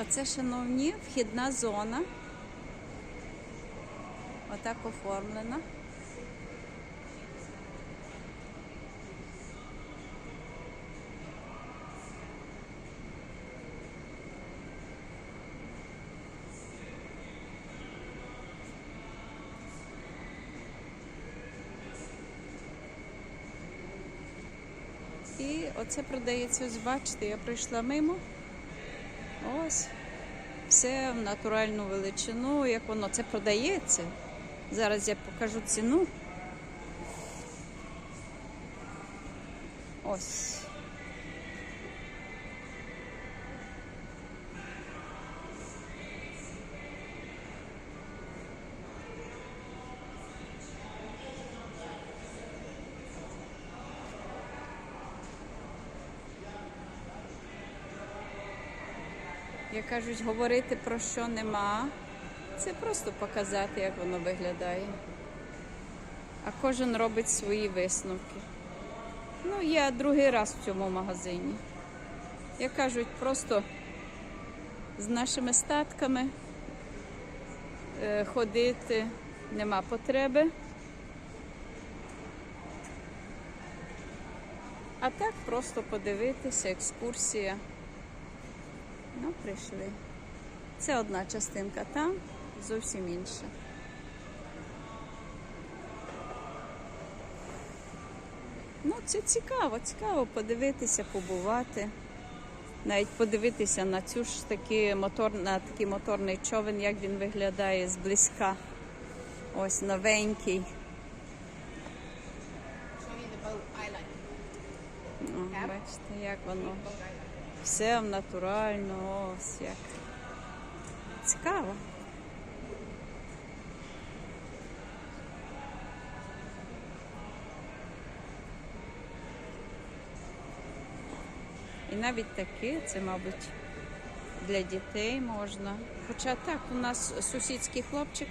Оце, шановні, вхідна зона. Отак оформлена. І оце продається, ось бачите, я прийшла мимо. Ось. Все в натуральну величину, як воно це продається. Зараз я покажу ціну. Ось. Як кажуть, говорити про що нема. Це просто показати, як воно виглядає. А кожен робить свої висновки. Ну, я другий раз в цьому магазині. Як кажуть, просто з нашими статками е, ходити нема потреби. А так просто подивитися, екскурсія. Ну, прийшли. Це одна частинка там, зовсім інша. Ну, це цікаво, цікаво подивитися, побувати. Навіть подивитися на цю ж таки мотор, на такий моторний човен, як він виглядає зблизька. Ось новенький. О, бачите, як воно. Все натурально, ось як. Цікаво. І навіть таке, це, мабуть, для дітей можна. Хоча так, у нас сусідський хлопчик,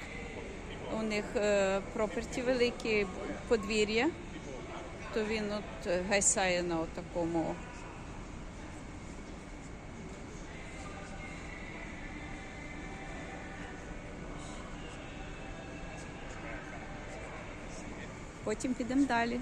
у них е, проперті великі подвір'я, то він от гайсає на такому Потім підемо далі.